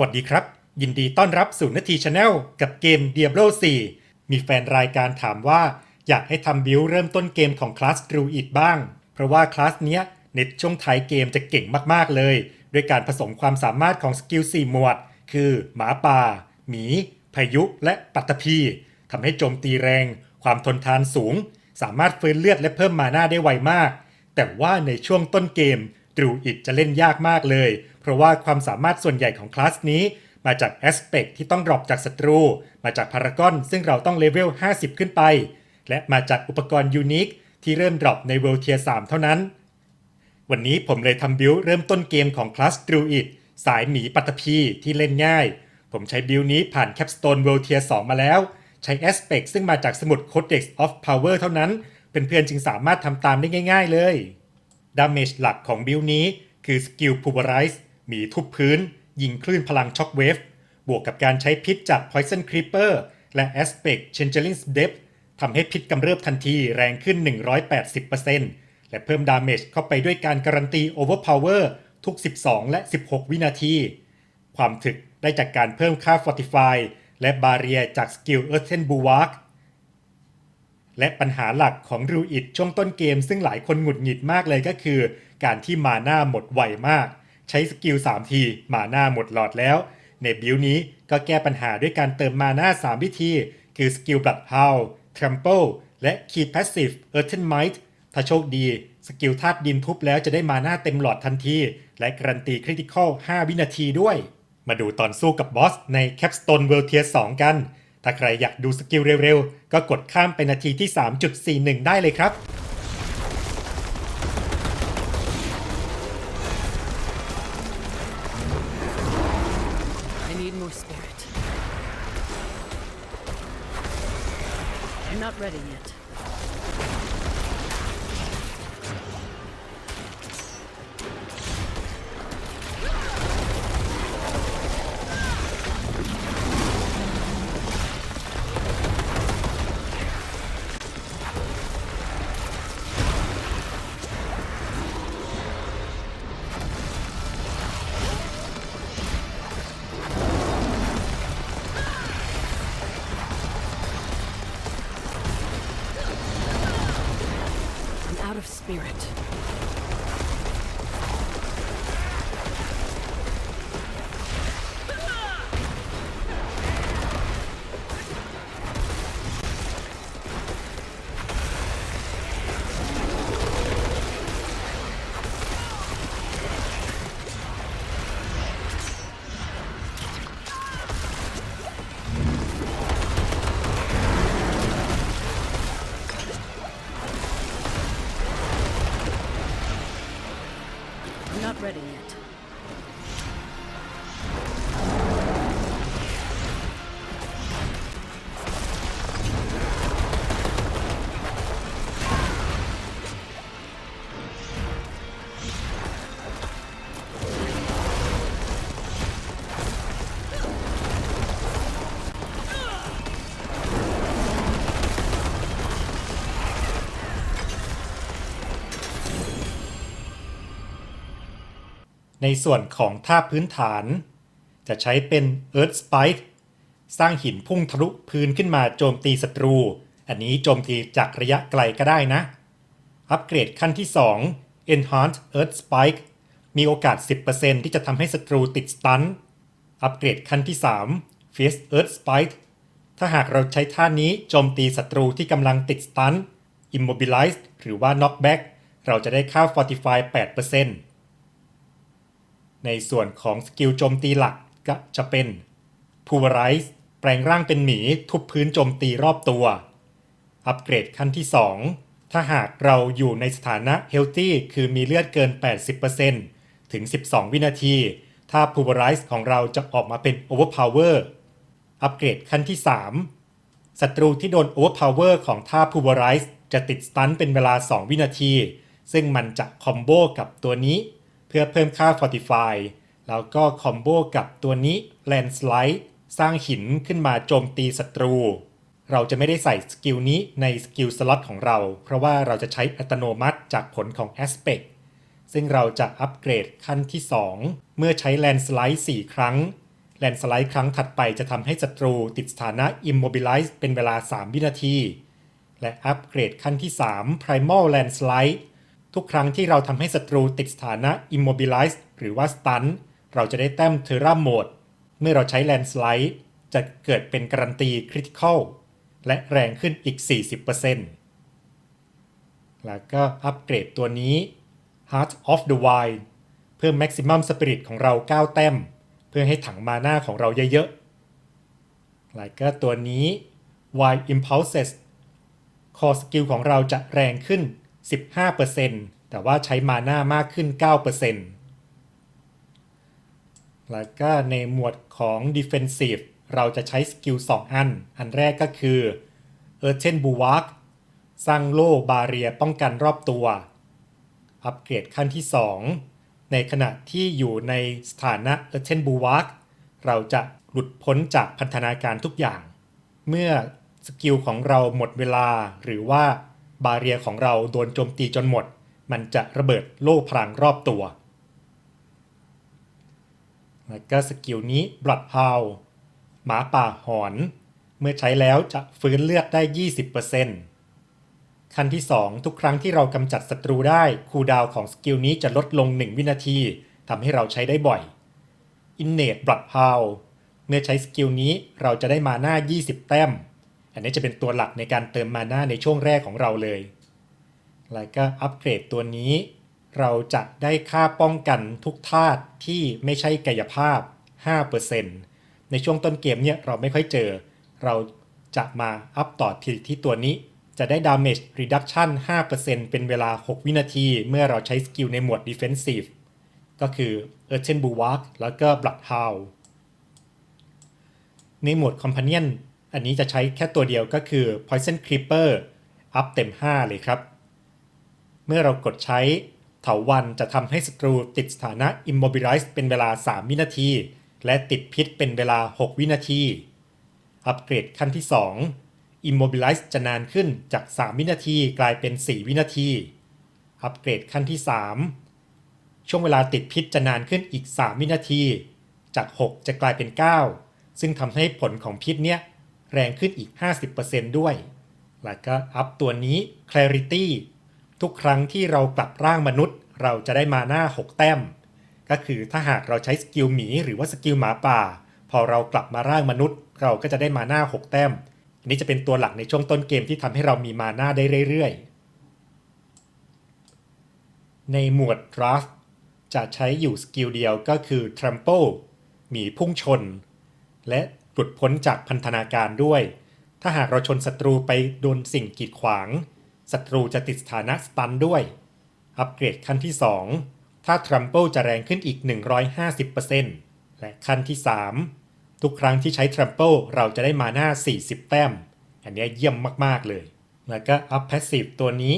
วัสดีครับ ยินดีต้อนรับสู่นาทีชาแนลกับเกม Diablo 4 มีแฟนรายการถามว่า อยากให้ทำบิวเริ่มต้นเกมของคลาส Druid บ้าง เพราะว่าคลาสเนี้ยในช่วงท้ายเกมจะเก่งมากๆเลย ด้วยการผสมความสามารถของสกิล 4 หมวด คือหมาป่า หมี พายุ และปัตตภีทำให้โจมตีแรง ความทนทานสูง สามารถฟื้นเลือดและเพิ่มมาหน้าได้ไวมาก แต่ว่าในช่วงต้นเกมดรูอิดจะเล่นยากมากเลย เพราะว่าความสามารถส่วนใหญ่ของคลาสนี้ มาจากแอสเปกที่ต้องดรอปจากศัตรู มาจากพารากอนซึ่งเราต้องเลเวล 50 ขึ้นไป และมาจากอุปกรณ์ยูนิคที่เริ่มดรอปในเวลเทีย3เท่านั้น วันนี้ผมเลยทำบิลเริ่มต้นเกมของคลาสดรูอิดสายหมีปัตภีที่เล่นง่าย ผมใช้บิลนี้ผ่านแคปสโตนเวลเทีย2มาแล้ว ใช้แอสเปกซึ่งมาจากสมุด Codex of Power เท่านั้นเป็นเพื่อนๆจึงสามารถทำตามได้ง่าย ๆ เลย ดาเมจหลักของบิลนี้คือสกิล Pulverize มีทุบพื้น ยิงคลื่นพลังช็อคเวฟ บวกกับการใช้พิษจาก Poison Creeper และ Aspect Changeling Depth ทำให้พิษกำเริบทันทีแรงขึ้น 180%และเพิ่มดาเมจเข้าไปด้วยการการันตี Overpower ทุก 12 และ 16 วินาที ความถึกได้จากการเพิ่มค่า Fortify และบาเรียจากสกิล Earthen Bulwark และปัญหาหลักของรูอิดช่วงต้นเกมซึ่งหลายคนหงุดหงิดมากเลยก็คือ การที่มาหน้าหมดไวมาก ใช้สกิล 3 ทีมาหน้าหมดหลอดแล้ว ในบิลนี้ก็แก้ปัญหาด้วยการเติมมาหน้า 3 วิธี คือสกิล Blood Howl Trample และ Key Passive Earthen Might ถ้าโชคดีสกิลธาตุดินทุบแล้วจะได้มาหน้าเต็มหลอดทันที และการันตีคริติคอล 5 วินาทีด้วย มาดูตอนสู้กับบอสใน Capstone World Tier 2กัน ถ้าใครอยากดูสกิลเร็วๆ ก็กดข้ามไปนาทีที่ 3.41 ได้เลยครับ spirit. ในส่วนของท่าพื้นฐาน จะใช้เป็น Earth Spike สร้างหินพุ่งทะลุพื้นขึ้นมาโจมตีศัตรู อันนี้โจมตีจากระยะไกลก็ได้นะ อัปเกรดขั้นที่ 2 Enhanced Earth Spike มีโอกาส 10%ที่จะทำให้ศัตรูติดสตัน อัปเกรดขั้นที่ 3 Fierce Earth Spike ถ้าหากเราใช้ท่านี้โจมตีศัตรูที่กำลังติดสตัน Immobilized หรือว่า Knockback เราจะได้ค่า Fortify 8% ในส่วนของสกิลโจมตีหลักก็จะเป็น Pulverize แปลงร่างเป็นหมีทุบพื้นโจมตีรอบตัว อัปเกรดขั้นที่ 2 ถ้าหากเราอยู่ในสถานะ Healthy คือมีเลือดเกิน 80%ถึง 12 วินาที ถ้า Pulverize ของเราจะออกมาเป็น Overpower อัปเกรดขั้นที่ 3 ศัตรูที่โดน Overpower ของท่า Pulverize จะติดสตันเป็นเวลา 2 วินาที ซึ่งมันจะคอมโบกับตัวนี้ เพื่อเพิ่มค่า Fortify แล้วก็คอมโบกับตัวนี้ Landslide สร้างหินขึ้นมาโจมตีศัตรู เราจะไม่ได้ใส่สกิลนี้ในสกิลสล็อตของเรา เพราะว่าเราจะใช้อัตโนมัติจากผลของ Aspect ซึ่งเราจะอัปเกรดขั้นที่ 2 เมื่อใช้ Landslide 4 ครั้งแลนสไลด์ครั้งถัดไปจะทำให้ศัตรูติดสถานะ Immobilize เป็นเวลา 3 วินาที และอัปเกรดขั้นที่ 3 Primal Landslide ทุกครั้งที่เราทำให้ศัตรูติดสถานะ Immobilize หรือว่า Stun เราจะได้แต้ม Terra Mode เมื่อเราใช้ Landslide จะเกิดเป็นการันตี Critical และแรงขึ้นอีก 40%แล้วก็อัปเกรดตัวนี้ Heart of the Wild เพิ่ม Maximum Spirit ของเรา 9 แต้ม เพื่อให้ถังมาหน้าของเราเยอะๆแล้วก็ตัวนี้ Wild Impulses คอสกิลของเราจะแรงขึ้น 15%แต่ว่าใช้มาหน้ามากขึ้น 9%แล้วก็ในหมวดของ Defensive เราจะใช้สกิล 2 อัน อันแรกก็คือ Earthen Bulwark สร้างโล่บาเรียป้องกันรอบตัว อัปเกรดขั้นที่ 2 ในขณะที่อยู่ในสถานะ Earthen Bulwark เราจะหลุดพ้นจากพันธนาการทุกอย่าง เมื่อสกิลของเราหมดเวลาหรือว่า บาเรียของเราโดนโจมตีจนหมด มันจะระเบิดโล่พลังรอบตัว แล้วก็สกิลนี้ Blood Hound หมาป่าหอน เมื่อใช้แล้วจะฟื้นเลือดได้ 20%ขั้นที่ 2 ทุกครั้งที่เรากำจัดศัตรูได้คูดาวของสกิลนี้จะลดลง 1 วินาทีทำให้เราใช้ได้บ่อย Innate Blood Hound เมื่อใช้สกิลนี้เราจะได้มาหน้า 20 แต้ม อันนี้จะเป็นตัวหลักในการเติมมานาในช่วงแรกของเราเลย แล้วก็อัปเกรดตัวนี้ เราจะได้ค่าป้องกันทุกธาตุที่ไม่ใช่กายภาพ 5%ในช่วงต้นเกมเนี่ยเราไม่ค่อยเจอ เราจะมาอัพต่อที่ที่ตัวนี้ จะได้ damage reduction 5%เป็นเวลา 6 วินาที เมื่อเราใช้สกิลในหมวด defensive ก็คือ Earthen Bulwark แล้วก็ Bloodhound ในหมวด Companion อันนี้จะใช้แค่ตัวเดียวก็คือ Poison Creeper อัพเต็ม 5 เลยครับ เมื่อเรากดใช้เถาวันจะทำให้ศัตรูติดสถานะ Immobilize เป็นเวลา 3 วินาที และติดพิษเป็นเวลา 6 วินาที อัปเกรดขั้นที่ 2 Immobilize จะนานขึ้นจาก 3 วินาทีกลายเป็น 4 วินาที อัปเกรดขั้นที่ 3 ช่วงเวลาติดพิษจะนานขึ้นอีก 3 วินาที จาก 6 จะกลายเป็น 9 ซึ่งทำให้ผลของพิษเนี้ย แรงขึ้นอีก 50%ด้วย แล้วก็อัพตัวนี้ Clarity ทุกครั้งที่เรากลับร่างมนุษย์ เราจะได้มาหน้า 6 แต้ม ก็คือถ้าหากเราใช้สกิลหมีหรือว่าสกิลหมาป่า พอเรากลับมาร่างมนุษย์ เราก็จะได้มาหน้า 6 แต้มอันนี้จะเป็นตัวหลักในช่วงต้นเกมที่ทำให้เรามีมาหน้าได้เรื่อยๆ ในหมวด Draft จะใช้อยู่สกิลเดียวก็คือ Trample หมีพุ่งชน และ หลุดพ้นจากพันธนาการด้วย ถ้าหากเราชนศัตรูไปโดนสิ่งกีดขวางศัตรูจะติดสถานะสตันด้วย อัปเกรดขั้นที่ 2 ถ้า Trample จะแรงขึ้นอีก 150%และขั้นที่ 3 ทุกครั้งที่ใช้ Trample เราจะได้มาหน้า 40 แต้ม อันนี้เยี่ยมมาก ๆ เลย แล้วก็ Up Passive ตัวนี้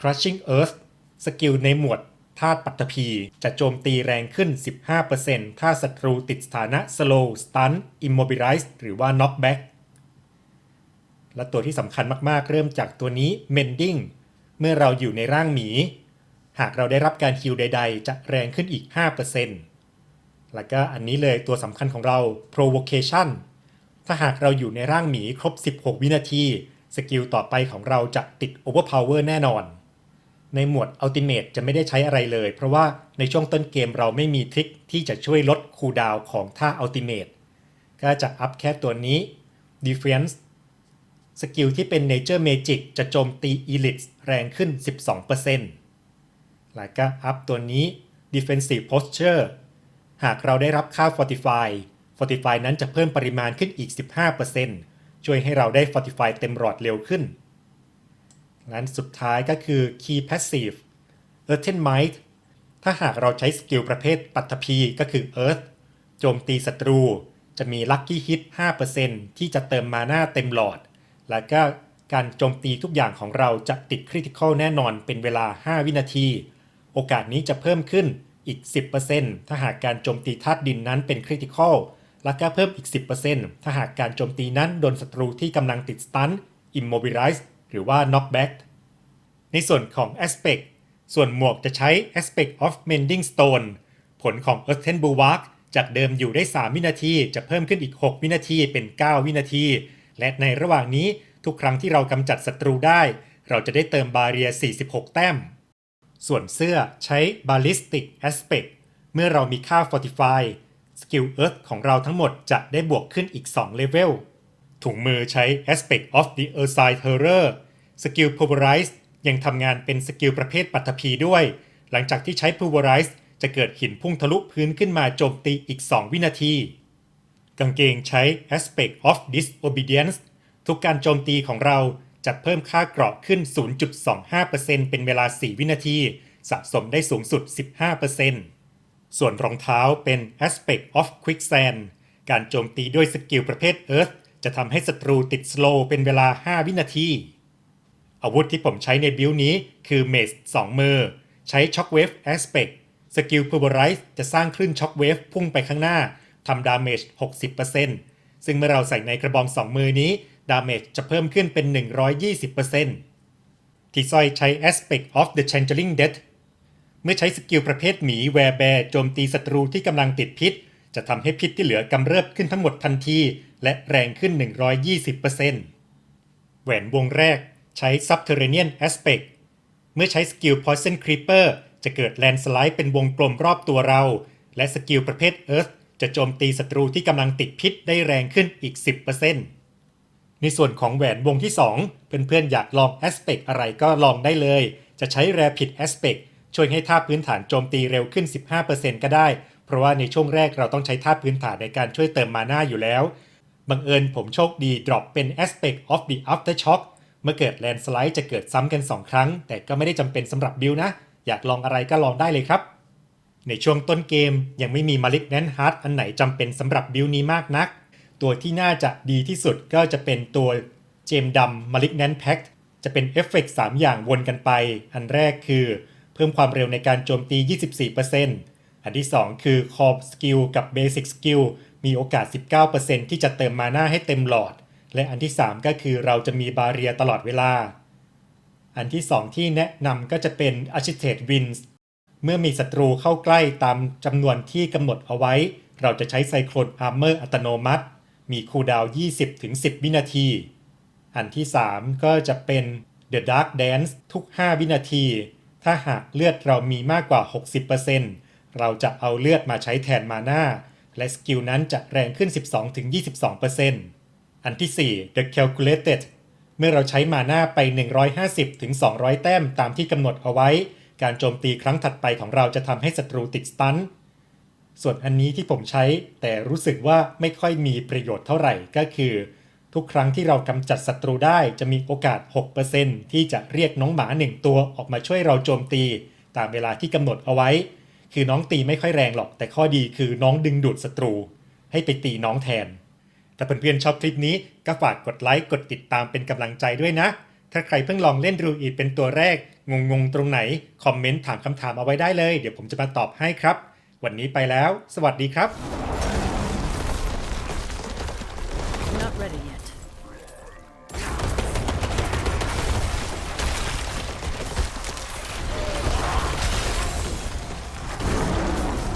Crushing Earth สกิลในหมวด ธาตุปัตตภีจะโจมตีแรงขึ้น 15%ถ้าศัตรูติดสถานะ Slow Stun Immobilize หรือว่า Knockback และตัวที่สำคัญมากๆ เริ่มจากตัวนี้ Mending เมื่อเราอยู่ในร่างหมี หากเราได้รับการฮิลใด ๆ จะแรงขึ้นอีก 5%แล้วก็อันนี้เลยตัวสำคัญของเรา Provocation ถ้าหากเราอยู่ในร่างหมีครบ 16 วินาที สกิลต่อไปของเราจะติด Overpower แน่นอน ในหมวด Ultimate จะไม่ได้ใช้อะไรเลย เพราะว่าในช่วงต้นเกมเราไม่มีทริคที่จะช่วยลดคูดาวของท่า Ultimate ก็จะอัพแค่ตัวนี้ Defense สกิลที่เป็น Nature Magic จะโจมตี Elite แรงขึ้น 12%แล้วก็อัพตัวนี้ Defensive Posture หากเราได้รับค่า Fortify Fortify นั้นจะเพิ่มปริมาณขึ้นอีก 15%ช่วยให้เราได้ Fortify เต็มหลอดเร็วขึ้น งั้นสุดท้ายก็คือ Key Passive Earthen Might ถ้าหากเราใช้สกิลประเภทปัตภีก็คือ Earth โจมตีศัตรู จะมี Lucky Hit 5%ที่จะเติมมาหน้าเต็มหลอด แล้วก็การโจมตีทุกอย่างของเราจะติด Critical แน่นอนเป็นเวลา 5 วินาที โอกาสนี้จะเพิ่มขึ้นอีก 10%ถ้าหากการโจมตีธาตุดินนั้นเป็น Critical แล้วก็เพิ่มอีก 10%ถ้าหากการโจมตีนั้นโดนศัตรูที่กำลังติด Stun Immobilize หรือว่า Knockback ในส่วนของ Aspect ส่วนหมวกจะใช้ Aspect of Mending Stone ผลของ Earthen Bulwark จากเดิมอยู่ได้ 3 วินาที จะเพิ่มขึ้นอีก 6 วินาทีเป็น 9 วินาที และในระหว่างนี้ทุกครั้งที่เรากำจัดศัตรูได้ เราจะได้เติมบาเรีย 46 แต้ม ส่วนเสื้อใช้ Ballistic Aspect เมื่อเรามีค่า Fortify สกิล Earth ของเราทั้งหมดจะได้บวกขึ้นอีก 2 เลเวล ถุงมือใช้ Aspect of the Earthside Terror สกิล Pulverize ยังทำงานเป็นสกิลประเภทปัตภีด้วย หลังจากที่ใช้ Pulverize จะเกิดหินพุ่งทะลุพื้นขึ้นมาโจมตีอีก 2 วินาที กางเกงใช้ Aspect of Disobedience ทุกการโจมตีของเราจะเพิ่มค่าเกราะขึ้น 0.25%เป็นเวลา 4 วินาที สะสมได้สูงสุด 15%ส่วนรองเท้าเป็น Aspect of Quicksand การโจมตีด้วยสกิลประเภท Earth จะทำให้ศัตรูติด slow เป็นเวลา 5 วินาที อาวุธที่ผมใช้ในบิลนี้คือเมส2มือ ใช้ Shockwave Aspect สกิล Pulverize จะสร้างคลื่น Shockwave พุ่งไปข้างหน้าทำดาเมจ 60%ซึ่งเมื่อเราใส่ในกระบอง2มือนี้ ดาเมจจะเพิ่มขึ้นเป็น 120%ที่สร้อยใช้ Aspect of the Changeling Death เมื่อใช้สกิลประเภทหมีแวร์แบร์โจมตีศัตรูที่กำลังติดพิษ จะทำให้พิษที่เหลือกำเริบขึ้นทั้งหมดทันที และแรงขึ้น 120%แหวนวงแรกใช้ Subterranean Aspect เมื่อใช้สกิล Poison Creeper จะเกิดแลนสไลด์เป็นวงกลมรอบตัวเรา และสกิลประเภท Earth จะโจมตีศัตรูที่กำลังติดพิษได้แรงขึ้นอีก 10%ในส่วนของแหวนวงที่ 2 เพื่อนๆ อยากลอง Aspect อะไรก็ลองได้เลย จะใช้ Rapid Aspect ช่วยให้ท่าพื้นฐานโจมตีเร็วขึ้น 15%ก็ได้ เพราะว่าในช่วงแรกเราต้องใช้ท่าพื้นฐานในการช่วยเติมมานาอยู่แล้ว บังเอิญผมโชคดีดรอปเป็น Aspect of the Aftershock เมื่อเกิดแลนสไลด์จะเกิดซ้ำกัน 2 ครั้ง แต่ก็ไม่ได้จำเป็นสำหรับบิลนะ อยากลองอะไรก็ลองได้เลยครับ ในช่วงต้นเกมยังไม่มีมาลิกแนนฮาร์ดอันไหนจำเป็นสำหรับบิลนี้มากนัก ตัวที่น่าจะดีที่สุดก็จะเป็นตัวเจมดำมาลิกแนนแพ็กจะเป็นเอฟเฟกต์3อย่างวนกันไป อันแรกคือ เพิ่มความเร็วในการโจมตี 24% อันที่ 2 คือคอ s สกิลกับเบสิ c สกิลมีโอกาส 19%ที่จะเติมมาหน้าให้เต็มหลอด และอันที่ 3 ก็คือเราจะมีบาเรียตลอดเวลา อันที่ 2 ที่แนะนำก็จะเป็น Agitate Wins เมื่อมีศัตรูเข้าใกล้ตามจำนวนที่กำหนดเอาไว้ เราจะใช้ไซโคลนอาร์เมอร์อัตโนมัติ มีคูดาว 20-10 วินาที อันที่ 3 ก็จะเป็น The Dark Dance ทุก 5 วินาที ถ้าหากเลือดเรามีมากกว่า 60% เราจะเอาเลือดมาใช้แทนมานาและสกิลนั้นจะแรงขึ้น 12-22%อันที่ 4 The Calculated เมื่อเราใช้มานาไป 150-200 แต้มตามที่กำหนดเอาไว้ การโจมตีครั้งถัดไปของเราจะทำให้ศัตรูติดสตันส่วนอันนี้ที่ผมใช้แต่รู้สึกว่าไม่ค่อยมีประโยชน์เท่าไหร่ก็คือ ทุกครั้งที่เรากำจัดศัตรูได้จะมีโอกาส 6%ที่จะเรียกน้องหมาหนึ่งตัวออกมาช่วยเราโจมตี ตามเวลาที่กำหนดเอาไว้ คือน้องตีไม่ค่อยแรงหรอก แต่ข้อดีคือน้องดึงดูดศัตรู ให้ไปตีน้องแทน ถ้าเพื่อนๆชอบคลิปนี้ก็ฝากกดไลค์กดติดตามเป็นกำลังใจด้วยนะ ถ้าใครเพิ่งลองเล่นรูอีดเป็นตัวแรก งงๆ ตรงไหน คอมเมนต์ถามคำถามเอาไว้ได้เลย เดี๋ยวผมจะมาตอบให้ครับ วันนี้ไปแล้ว สวัสดีครับ